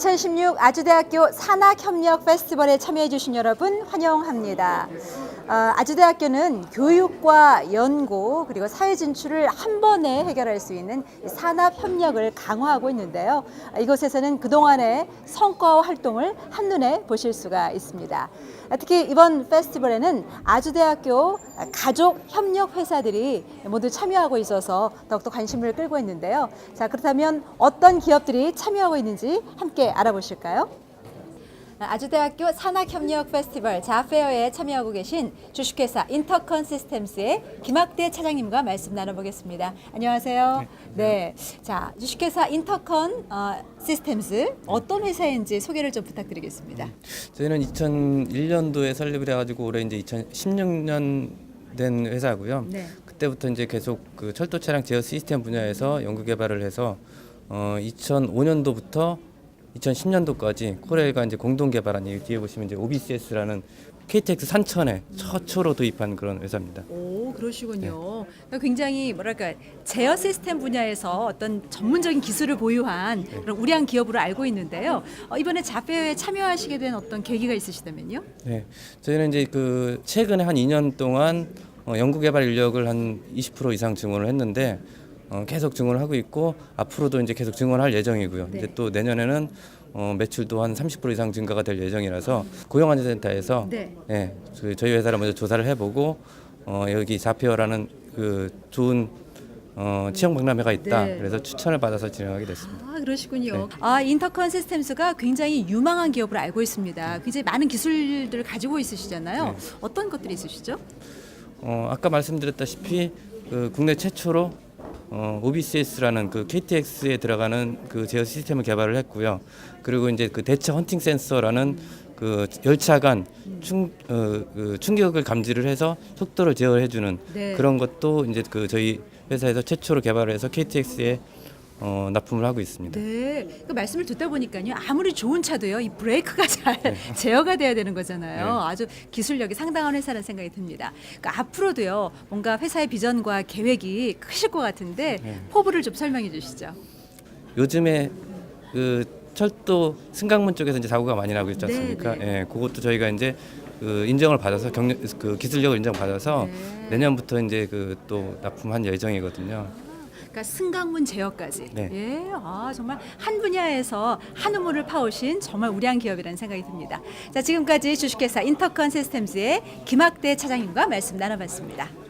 2016 아주대학교 산학협력 페스티벌에 참여해주신 여러분 환영합니다. 어, 아주대학교는 교육과 연구 그리고 사회 진출을 한 번에 해결할 수 있는 이 산업 협력을 강화하고 있는데요. 이곳에서는 그동안의 성과와 활동을 한눈에 보실 수가 있습니다. 특히 이번 페스티벌에는 아주대학교 가족 협력 회사들이 모두 참여하고 있어서 더욱더 관심을 끌고 있는데요. 자, 그렇다면 어떤 기업들이 참여하고 있는지 함께 알아보실까요? 아주대학교 산학협력 페스티벌 자페어에 참여하고 계신 주식회사 인터컨 시스템스의 김학대 차장님과 말씀 나눠보겠습니다. 안녕하세요. 네, 자 주식회사 인터컨 어, 시스템스 어떤 회사인지 소개를 좀 부탁드리겠습니다. 저희는 2001년도에 설립을 해가지고 올해 이제 2016년 된 회사고요. 네. 그때부터 이제 계속 그 철도 차량 제어 시스템 분야에서 연구 개발을 해서 어 2005년도부터 2010년도까지 코레일과 이제 공동 개발한 이 뒤에 보시면 이제 OBCS라는 KTX 산천에 최초로 도입한 그런 회사입니다. 오 그러시군요. 그러니까 굉장히 뭐랄까 제어 시스템 분야에서 어떤 전문적인 기술을 보유한 그런 우량한 기업으로 알고 있는데요. 어, 이번에 자페어에 참여하시게 된 어떤 계기가 있으시다면요? 네, 저희는 이제 그 최근에 한 2년 동안 어, 연구 개발 인력을 한 20% 이상 증원을 했는데 어, 계속 증원을 하고 있고 앞으로도 이제 계속 증원할 예정이고요. 네. 이제 또 내년에는 어, 매출도 한 30% 이상 증가가 될 예정이라서 고용안전센터에서 네. 예, 그 저희 회사를 먼저 조사를 해보고 어, 여기 자피어라는 그 좋은 어, 치형 박람회가 있다. 네. 그래서 추천을 받아서 진행하게 됐습니다. 아 그러시군요. 아 인터컨 시스템스가 굉장히 유망한 기업으로 알고 있습니다. 굉장히 많은 기술들을 가지고 있으시잖아요. 네. 어떤 것들이 있으시죠? 어, 아까 말씀드렸다시피 그 국내 최초로 어, OBCS라는 그 KTX에 들어가는 그 제어 시스템을 개발을 했고요. 그리고 이제 그 대체 헌팅 센서라는 그 열차 간 충, 어, 그 충격을 감지를 해서 속도를 제어해주는 네. 그런 것도 이제 그 저희 회사에서 최초로 개발을 해서 KTX에 어, 납품을 하고 있습니다. 네. 그 말씀을 듣다 보니까요. 아무리 좋은 차도요. 이 브레이크가 잘 제어가 돼야 되는 거잖아요. 네. 아주 기술력이 상당한 회사라는 생각이 듭니다. 그러니까 앞으로도요. 뭔가 회사의 비전과 계획이 크실 것 같은데 네. 포부를 좀 설명해 주시죠. 요즘에 그 철도 승강문 쪽에서 이제 사고가 많이 나고 있지 않습니까? 네, 예, 그것도 저희가 이제 그 인정을 받아서 경력 그 기술력을 인정받아서 네. 내년부터 이제 그 또 납품한 예정이거든요. 그러니까 승강문 제어까지. 네. 예, 아 정말 한 분야에서 한 우물을 파오신 정말 우량 기업이라는 생각이 듭니다. 자, 지금까지 주식회사 인터컨 시스템즈의 김학대 차장님과 말씀 나눠봤습니다.